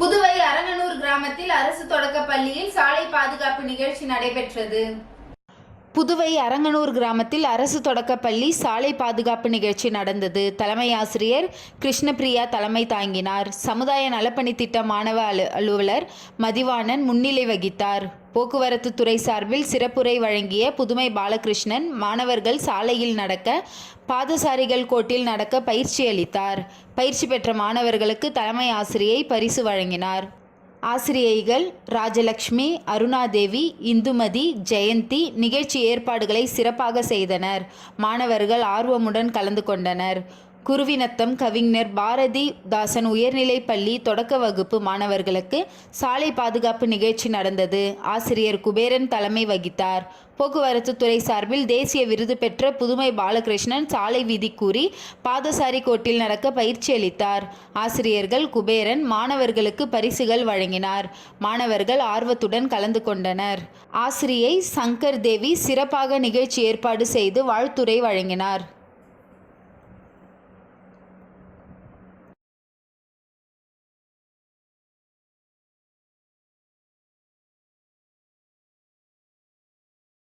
புதுவை அரங்கனூர் கிராமத்தில் அரசு தொடக்கப் பள்ளியில் சாலை பாதுகாப்பு நிகழ்ச்சி நடைபெற்றது. புதுவை அரங்கனூர் கிராமத்தில் அரசு தொடக்கப்பள்ளி சாலை பாதுகாப்பு நிகழ்ச்சி நடந்தது. தலைமை ஆசிரியர் கிருஷ்ணபிரியா தலைமை தாங்கினார். சமுதாய நலப்பணி திட்ட மாணவ அலு அலுவலர் மதிவாணன் முன்னிலை வகித்தார். போக்குவரத்து துறை சார்பில் சிறப்புரை வழங்கிய புதுமை பாலகிருஷ்ணன் மாணவர்கள் சாலையில் நடக்க பாதசாரிகள் கோட்டில் நடக்க பயிற்சி அளித்தார். பயிற்சி பெற்ற மாணவர்களுக்கு தலைமை ஆசிரியை பரிசு வழங்கினார். ஆசிரியைகள் ராஜலக்ஷ்மி அருணாதேவி இந்துமதி ஜெயந்தி நிகழ்ச்சி ஏற்பாடுகளை சிறப்பாக செய்தனர். மாணவர்கள் ஆர்வமுடன் கலந்து கொண்டனர். குருவினத்தம் கவிஞர் பாரதி தாசன் உயர்நிலைப் பள்ளி தொடக்க வகுப்பு மாணவர்களுக்கு சாலை பாதுகாப்பு நிகழ்ச்சி நடந்தது. ஆசிரியர் குபேரன் தலைமை வகித்தார். போக்குவரத்து துறை சார்பில் தேசிய விருது பெற்ற புதுமை பாலகிருஷ்ணன் சாலை விதி கூறி பாதசாரி கோட்டில் நடக்க பயிற்சி அளித்தார். ஆசிரியர்கள் குபேரன் மாணவர்களுக்கு பரிசுகள் வழங்கினார். மாணவர்கள் ஆர்வத்துடன் கலந்து கொண்டனர். ஆசிரியை சங்கர் தேவி சிறப்பாக நிகழ்ச்சி ஏற்பாடு செய்து வாழ்த்துரை வழங்கினார்.